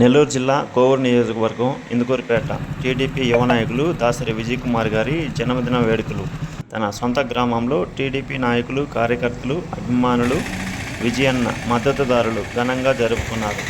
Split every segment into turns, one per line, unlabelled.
నెల్లూరు జిల్లా కోవూరు నియోజకవర్గం ఇందుకూరుపేట. టీడీపీ యువ నాయకులు దాసరి విజయ్ కుమార్ గారి జన్మదిన వేడుకలు. తన సొంత గ్రామంలో టీడీపీ నాయకులు కార్యకర్తలు అభిమానులు విజయన్న మద్దతుదారులు ఘనంగా జరుపుకున్నారు.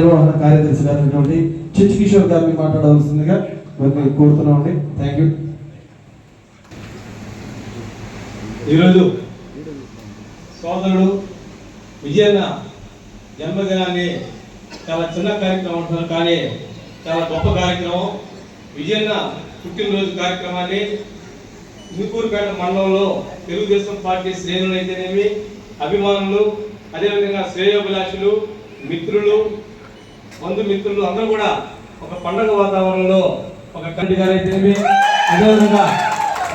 నిర్వహణ కార్యదర్శి గారైనటువంటి చిచ్ కిషోర్ గారిని మాట్లాడవలసిందిగా మరి కోరుతున్నామండి. థ్యాంక్ యూ
ఈరోజు సోదరుడు విజయన్న జన్మదినాన్ని చాలా చిన్న కార్యక్రమం అంటున్నారు కానీ చాలా గొప్ప కార్యక్రమం. విజయన్న పుట్టినరోజు కార్యక్రమాన్ని ఇందుకూరుపేట మండలంలో తెలుగుదేశం పార్టీ శ్రేణులు అయితేనేమి అభిమానులు అదేవిధంగా శ్రేయోభిలాషులు మిత్రులు బంధుమిత్రులు అందరూ కూడా ఒక పండగ వాతావరణంలో ఒక కంటి గారు అయితేనేమి అదేవిధంగా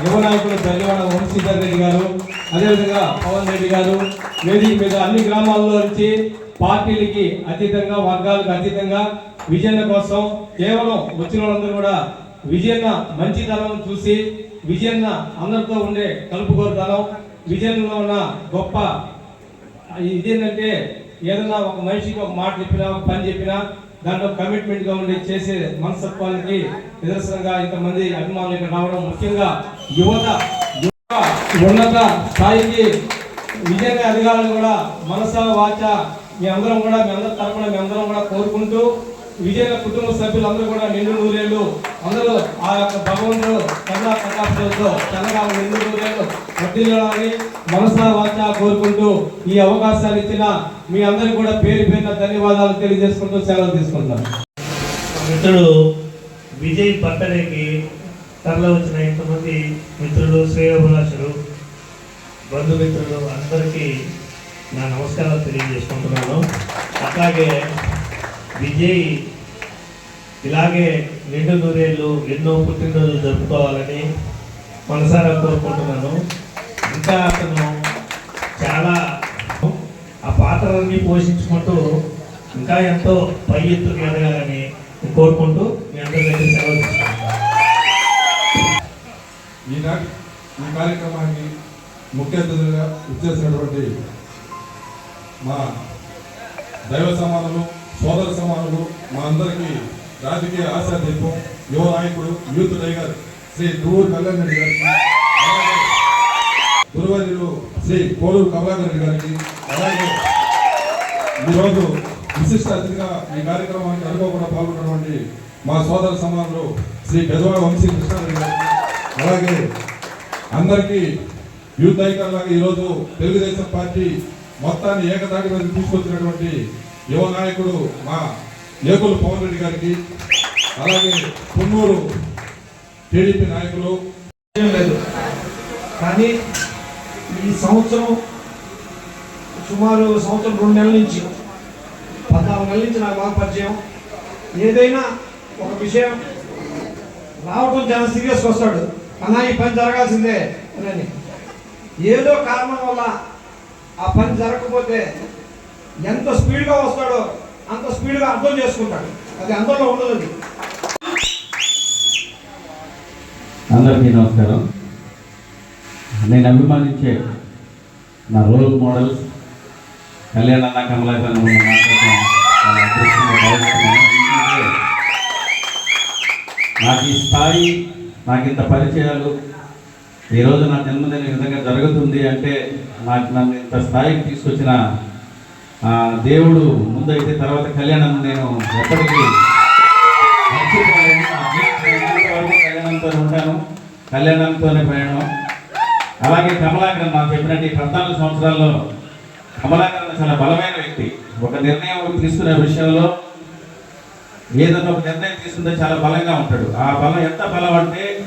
యువ నాయకులు ధన్యవాడ వంశీధర్ రెడ్డి గారు అదేవిధంగా పవన్ రెడ్డి గారు వేదిక మీద అన్ని గ్రామాల్లో నుంచి పార్టీలకి అతీతంగా వర్గాలకు అతీతంగా విజయన కోసం కేవలం వచ్చిన వాళ్ళందరూ కూడా విజయన్న మంచితనం చూసి విజయన్న అందరితో ఉండే కలుపుకోరుతనం విజయన్నలో ఉన్న గొప్ప ఇదేంటంటే ఏదైనా ఒక మనిషికి ఒక మాట చెప్పినా ఒక పని చెప్పినా దాంట్లో కమిట్మెంట్గా ఉండి చేసే మనస్తత్వానికి నిదర్శనంగా ఇంతమంది అభిమానులు ఇక్కడ రావడం ముఖ్యంగా యువత ఉన్నత స్థాయికి విజయంగా అధికారులు కూడా మనస వాచ మీ అందరం కూడా మీ అందరి తరపున మీ అందరం కూడా కోరుకుంటూ విజయ కుటుంబ సభ్యులందరూ కూడా నిండు నూరేళ్ళు అందరూ ఆ యొక్క భగవంతుడు కన్నా ప్రకాశంతో చల్లగా నిండు నూరేళ్ళు మనసా వాచ కోరుకుంటూ ఈ అవకాశాలు ఇచ్చిన మీ అందరికి కూడా పేరు పేరున ధన్యవాదాలు తెలియజేసుకుంటూ సెలవు తీసుకుంటాను
మిత్రుడు విజయ్ బర్త్డేకి తరలి వచ్చిన ఇంతమంది మిత్రులు శ్రేయోభిలాషులు బంధుమిత్రులు అందరికీ నా నమస్కారాలు తెలియజేసుకుంటున్నాను. అలాగే విజయ్ ఇలాగే నిండు నూరేళ్ళు ఎన్నో పుట్టినరోజులు జరుపుకోవాలని మనసారా కోరుకుంటున్నాను. ఇంకా అతను చాలా ఆ పాత్రలన్నీ పోషించుకుంటూ ఇంకా ఎంతో పై ఎత్తుకు ఎదగాలని కోరుకుంటూ మీ అందరికీ సెలవు
ఈనాటి ఈ కార్యక్రమానికి ముఖ్య అతిథిగా ఇచ్చేసినటువంటి మా దైవ సమానులు సోదర సమానులు మా అందరికీ రాజకీయ ఆశా దీపం యువ నాయకుడు యూత్ టైగర్ శ్రీ దువ్వూరు కళ్యాణ్ రెడ్డి గారికి అలాగే శ్రీ కోలూరు కమలాకర్ రెడ్డి గారికి అలాగే ఈరోజు విశిష్ట అతిథిగా ఈ కార్యక్రమానికి అనుకోకుండా పాల్గొన్నటువంటి మా సోదర సమానులు శ్రీ పెదవాడ వంశీ కృష్ణారెడ్డి గారికి అలాగే అందరికీ యూత్ నాయకులాగా ఈరోజు తెలుగుదేశం పార్టీ మొత్తాన్ని ఏకతాటి మీద తీసుకొచ్చినటువంటి యువ నాయకుడు మా లేకుల పవన్ రెడ్డి గారికి అలాగే కొన్నూరు టీడీపీ నాయకులు.
లేదు. కానీ ఈ సంవత్సరం సుమారు సంవత్సరం రెండు నెలల నుంచి పద్నాలుగు నెలల నుంచి నాకు బాగా పరిచయం. ఏదైనా ఒక విషయం రావడం చాలా సీరియస్గా వస్తాడు. అన్నా ఈ పని జరగాల్సిందే అని ఏదో కారణం వల్ల ఆ పని జరగకపోతే ఎంత స్పీడ్గా వస్తాడో అంత స్పీడ్గా అర్థం చేసుకుంటాడు. అది అందరిలో ఉండదు
అందరికీ నమస్కారం. నేను అభిమానించే నా రోల్ మోడల్స్ కళ్యాణ్ అన్న కమలాకర్ నాకు ఈ స్థాయి నాకు ఇంత పరిచయాలు ఈరోజు నా జన్మదిన విధంగా జరుగుతుంది అంటే నాకు నన్ను ఇంత స్థాయికి తీసుకొచ్చిన దేవుడు ముందైతే తర్వాత కళ్యాణం నేను ఎప్పటికీ కళ్యాణంతో ఉంటాను. కళ్యాణంతోనే ప్రయాణం. అలాగే కమలాకరణ నాకు చెప్పినట్టు ఈ పద్నాలుగు సంవత్సరాల్లో కమలాకరణ చాలా బలమైన వ్యక్తి. ఒక నిర్ణయం తీసుకునే విషయంలో ఏదైనా ఒక నిర్ణయం తీసుకుంటే చాలా బలంగా ఉంటాడు. ఆ బలం ఎంత బలం అంటే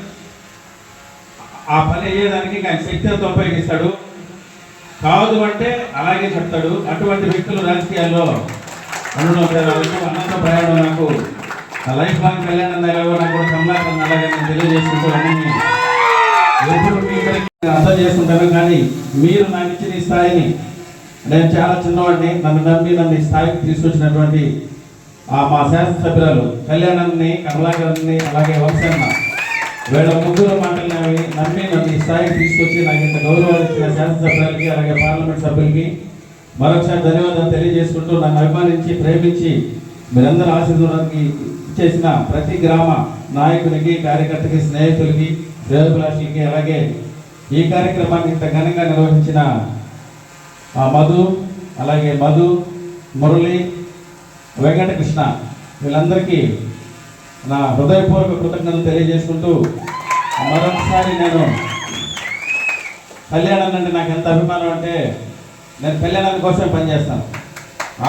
ఆ పని అయ్యేదానికి ఆయన శక్తి అంతా ఉపయోగిస్తాడు. కాదు అంటే అలాగే చెప్తాడు. అటువంటి వ్యక్తులు రాజకీయాల్లో ఉండడం చాలా అన్నంత ప్రయాణం నాకు. ఆ లైఫ్ లాంగ్ కళ్యాణం ఎలాగో నాకు కూడా కమలాకరన్ అలాగే నేను తెలియజేసుకుంటూ అన్ని ఎప్పుడు మీ అర్థం చేసుకుంటాను. కానీ మీరు నాకు ఇచ్చిన ఈ స్థాయిని నేను చాలా చిన్నవాడిని నన్ను నమ్మి నన్ను ఈ స్థాయికి తీసుకొచ్చినటువంటి ఆ మా శాసనసభ్యురాలు కళ్యాణాన్ని కమలాకరాన్ని అలాగే వంశన్న వీళ్ళ ముగ్గురు మాటలు నమ్మి నమ్మి నన్ను ఈ స్థాయికి తీసుకొచ్చి నాకు ఇంత గౌరవాలు ఇచ్చిన శాసనసభ్యులకి అలాగే పార్లమెంట్ సభ్యులకి మరొకసారి ధన్యవాదాలు తెలియజేసుకుంటూ నన్ను అభిమానించి ప్రేమించి మీరందరూ ఆశీర్వాదానికి ఇచ్చేసిన ప్రతి గ్రామ నాయకునికి కార్యకర్తకి స్నేహితులకి శ్రేయోభిలాషులకి అలాగే ఈ కార్యక్రమాన్ని ఇంత ఘనంగా నిర్వహించిన ఆ మధు అలాగే మధు మురళి వెంకటకృష్ణ వీళ్ళందరికీ నా హృదయపూర్వక కృతజ్ఞతలు తెలియజేసుకుంటూ మరొకసారి నేను కళ్యాణం అంటే నాకు ఎంత అభిమానం అంటే నేను కళ్యాణాని కోసం పనిచేస్తాను.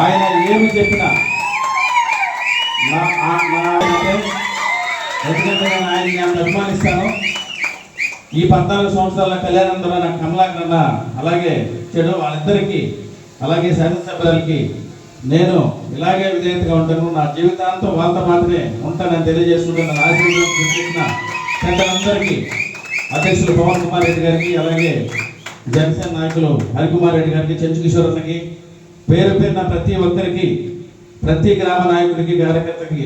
ఆయన ఏమి చెప్పినా నా ఎందుకంటే నేను ఆయన్ని అభిమానిస్తాను. ఈ పద్నాలుగు సంవత్సరాల కళ్యాణం ద్వారా నాకు కమలాకరణ అలాగే చెడు వాళ్ళిద్దరికీ అలాగే శాసనసభ్యులకి నేను ఇలాగే విధేయతగా ఉంటాను. నా జీవితాంతం వాళ్ళతో మాత్రమే ఉంటానని తెలియజేసుకుంటున్న ఆశీర్వాదం చూపించిన పెద్దలందరికీ అధ్యక్షులు పవన్ కుమార్ రెడ్డి గారికి అలాగే జనసేన నాయకులు హరికుమార్ రెడ్డి గారికి చెంచు కిషోరన్నకి పేరు పేరున ప్రతి ఒక్కరికి ప్రతి గ్రామ నాయకుడికి కార్యకర్తకి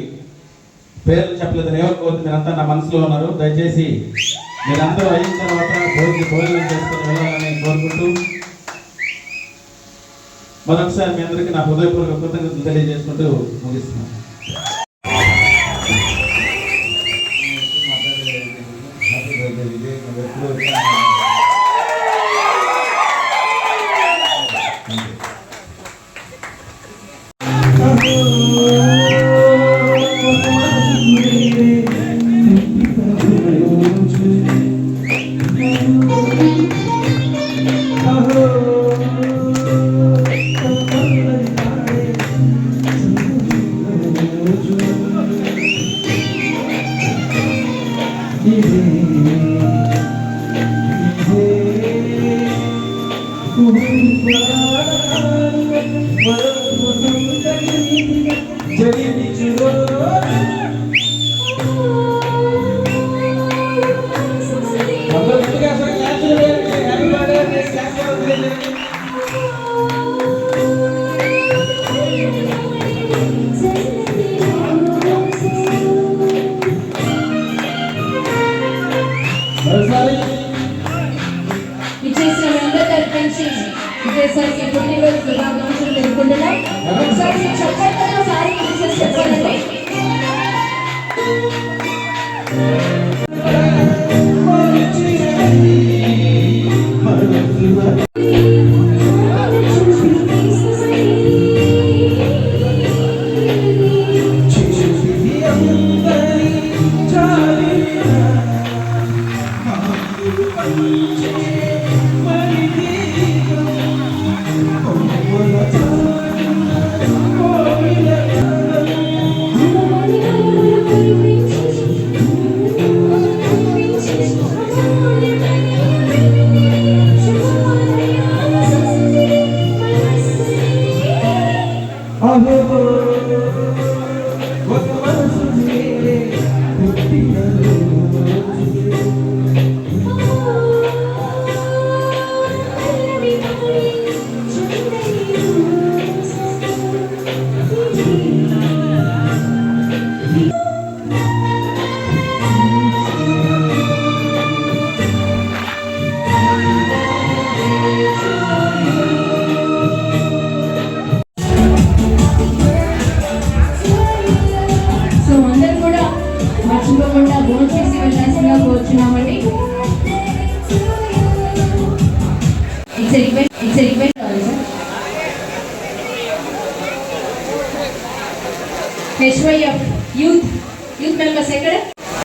పేర్లు చెప్పలేదు ఎవరు మీరంతా నా మనసులో ఉన్నారు. దయచేసి మీరందరూ అయిన తర్వాత భోజనం భోజనం చేసుకుని వెళ్ళాలని కోరుకుంటూ మరొకసారి మీ అందరికీ నా హృదయపూర్వక కృతజ్ఞతలు తెలియజేసుకుంటూ ముగిస్తున్నాను.
Oh, my God.